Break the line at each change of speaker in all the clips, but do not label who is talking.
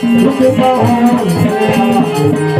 જી મહારાજા યો મહારાજ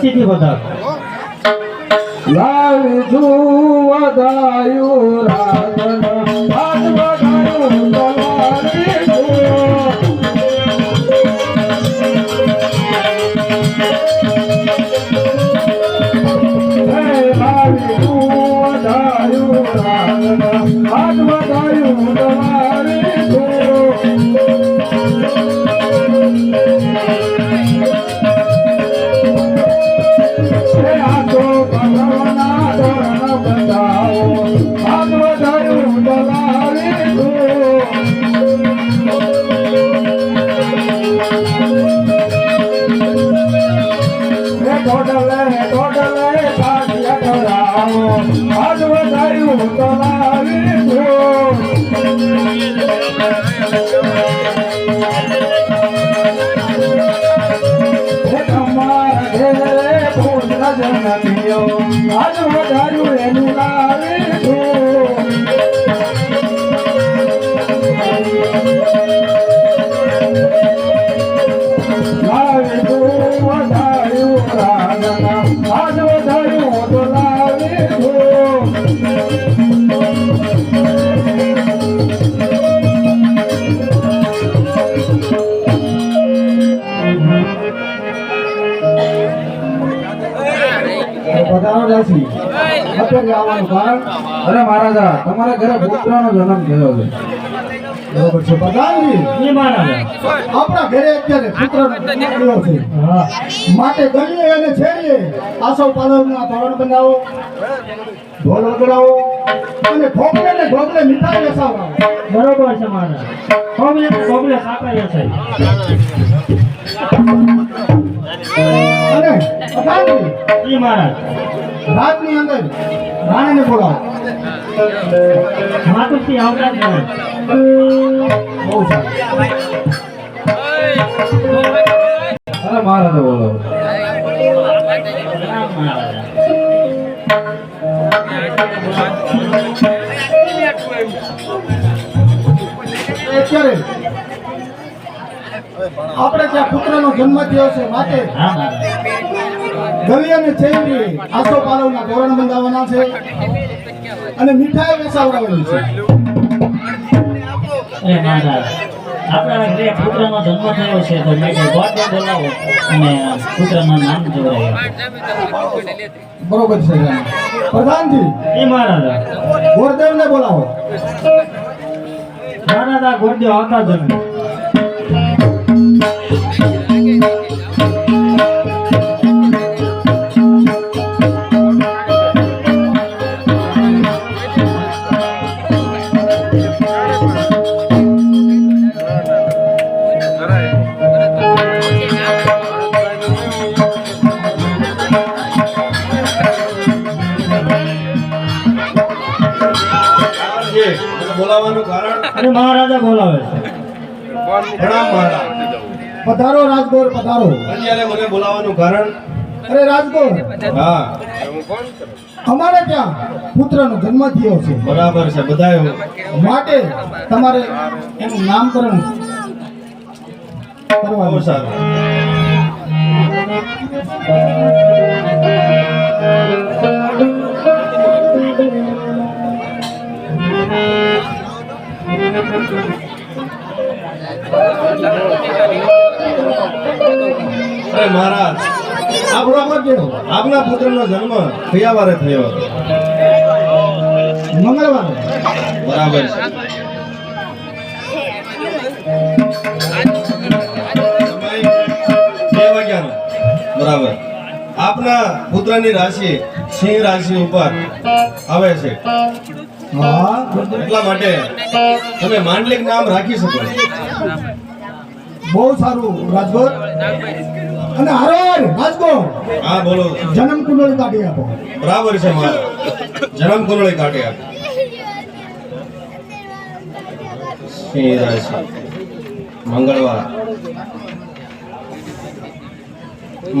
સીધી આવજો
સીધી બધા
વધાયું રાધન ટોટલે ટોટલે પધારો દાસી અત્યારે આવવાનું કારણ
અરે મહારાજા તમારા ઘરે પુત્રનો જન્મ થયો છે.
બરોબર છે. પ્રધાનજી
એ મહારાજા.
આપણા ઘરે અત્યારે પુત્રનો જન્મ થયો છે. માટે ગણીએ અને છેડીએ. આસો પાલવના તોરણ બનાવો ઢોલ વગડાવો અને ભોગલે ને ભોગલે મીઠાઈ બેસાવો
બરોબર છે મહારાજ. ભોગલે ભોગલે સાકાય છે
અને પ્રધાનજી
એ મહારાજ.
રાતની અંદર રાણીને બોલાવો.
માતુશ્રી આવતા જ
બહુ સારું.
મહારાજા બોલો
અત્યારે આપણે ત્યાં પુત્રનો જન્મ થયો છે માટે
મહારાજ
અને ચેવડી આસો પાલવના ધોરણ બંધાવવાના છે અને મીઠાઈ વેચાવડાવવાની છે.
એ મહારાજ આપણા જે પુત્રનો જન્મ થયો છે તો મેં ગોડને બોલાવો અને પુત્રનું નામ જોડાયો.
બરોબર છે. પ્રધાનજી
એ મહારાજા.
ગોરદેવને બોલાવો.
મહારાજા ગોરદેવ આવતા જ
છે. બોલાવવાનું કારણ?
અને મહારાજા બોલાવે છે.
પ્રણામ મહારાજ.
પધારો રાજગોર પધારો.
અત્યારે મને બોલાવવાનું કારણ?
અરે રાજગોર.
હા.
અમારે ત્યાં પુત્રનો જન્મ થયો છે.
બરાબર છે બધાય
માટે તમારે એનું નામકરણ કરવાનું
સારું. અરે મહારાજ,
આપણા
આપના પુત્રનો જન્મ કયા વારે થયો
મંગળવારે.
બરાબર બરાબર. આપના પુત્રની રાશિ સિંહ રાશિ ઉપર આવે છે. એટલા માટે તમે માંડલિક નામ રાખી શકો
બહુ સારું રાજગોર અને હરેર રાજગોર
હા બોલો.
જન્મ કુંડળી કાઢી આપો.
બરાબર છે મારો. જન્મ કુંડળી કાઢી આપો. સિંહ રાશિ મંગળવાર.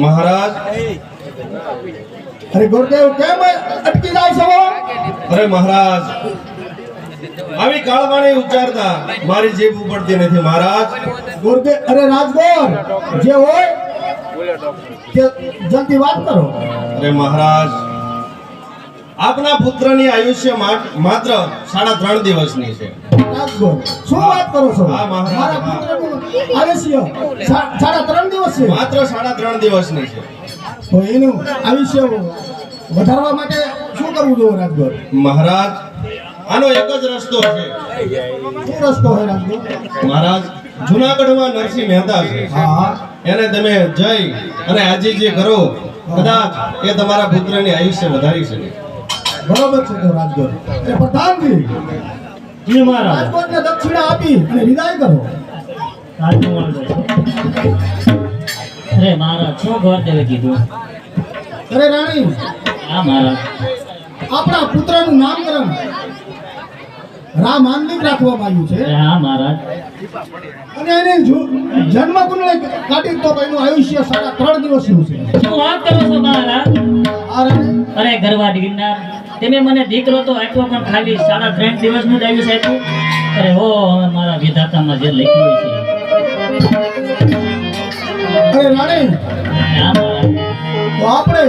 મહારાજ.
અરે ગુરુદેવ કેમ અટકી જાય છો
અરે મહારાજ આવી કાળવાણી ઉચ્ચારતા મારી જીભ ઉપડતી નથી મહારાજ.
ગુરુદેવ અરે રાજગોર જે હોય જલ્દી વાત કરો.
અરે મહારાજ આપના પુત્રની આયુષ્ય માત્ર સાડા ત્રણ દિવસની છે.
શું વાત કરો છો?
હા, મહારાજ.
મારા પુત્રનું આયુષ્ય સાડા ત્રણ દિવસ છે.
માત્ર સાડા ત્રણ દિવસની છે.
તો એનું આયુષ્ય વધારવા માટે શું કરવું જોઈએ રાજગોર
મહારાજ આનો એક જ રસ્તો છે.
શું રસ્તો હોય રાજગોર
મહારાજ જુનાગઢમાં નરસિંહ મહેતા છે.
હા. હા
એને તમે જઈ અને આજે જે કરો. કદાચ એ તમારા પુત્રની આયુષ્ય વધારી શકે.
બરોબર છે તો રાજગોર એ પ્રધાનજી
જી મહારાજ.
રાજકોટને દક્ષિણા આપી અને વિદાય કરો.
રાજનું વળગો છો. શું ગોરદેવે કીધું?
અરે રાણી
હા મારા.
આપણા પુત્રનું નામકરણ રામ આંગલિક રાખવામાં આવ્યું છે.
હા મહારાજ
અને એને જન્મ કુંડળી કાઢી તો એનું આયુષ્ય સાડા ત્રણ દિવસનું છે.
શું વાત કરો છો મહારાજ અરે ગરવા ગિરનાર તમે મને દીકરો તો આપ્યો પણ ખાલી સાડા ત્રણ દિવસનું જ આયુષ્ય આપ્યું અરે હો મારા વિધાતામાં જે લખ્યું છે. મહારાજ
તો આપણે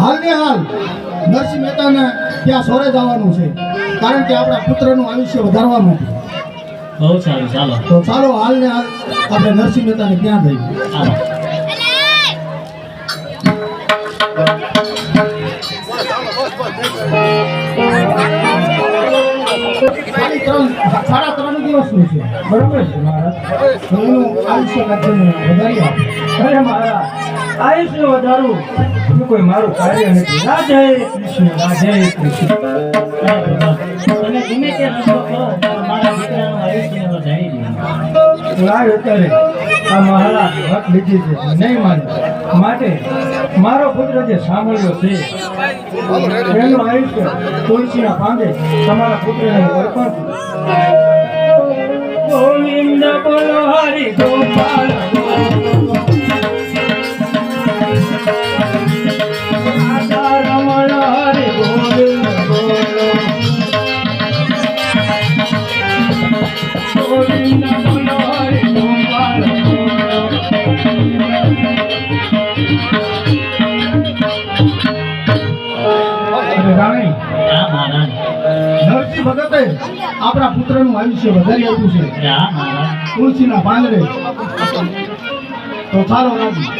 હાલને હાલ નરસિંહ મહેતાને ત્યાં સોરે જવાનું છે. કારણ કે આપણા પુત્રનું આયુષ્ય વધારવાનું
બહુ સારું ચાલો.
તો ચાલો હાલને હાલ આપણે નરસિંહ મહેતાને ત્યાં જઈએ. ત્રણ છે? બરાબર છે, મહારાજ. હું આયુષ્ય કાઢીને વધારી
અરે મારા આયુષ્ય વધારું. એ કોઈ મારું કાર્ય નથી? રાધે કૃષ્ણ રાધે કૃષ્ણ.
તમે ગમે તે મારા દીકરાનું આયુષ્ય
મહારાજ છે. નહીં માને. માટે મારો પુત્ર જે સાંભળ્યો છે, એનું આયુષ્ય તુલસીના પાંદે તમારા પુત્રને અર્પણ
નરસિંહ ભગતે આપણા પુત્રનું આયુષ્ય વધારી આપ્યું છે. તુલસીના પાંદડે. તો ચાલો રાજી.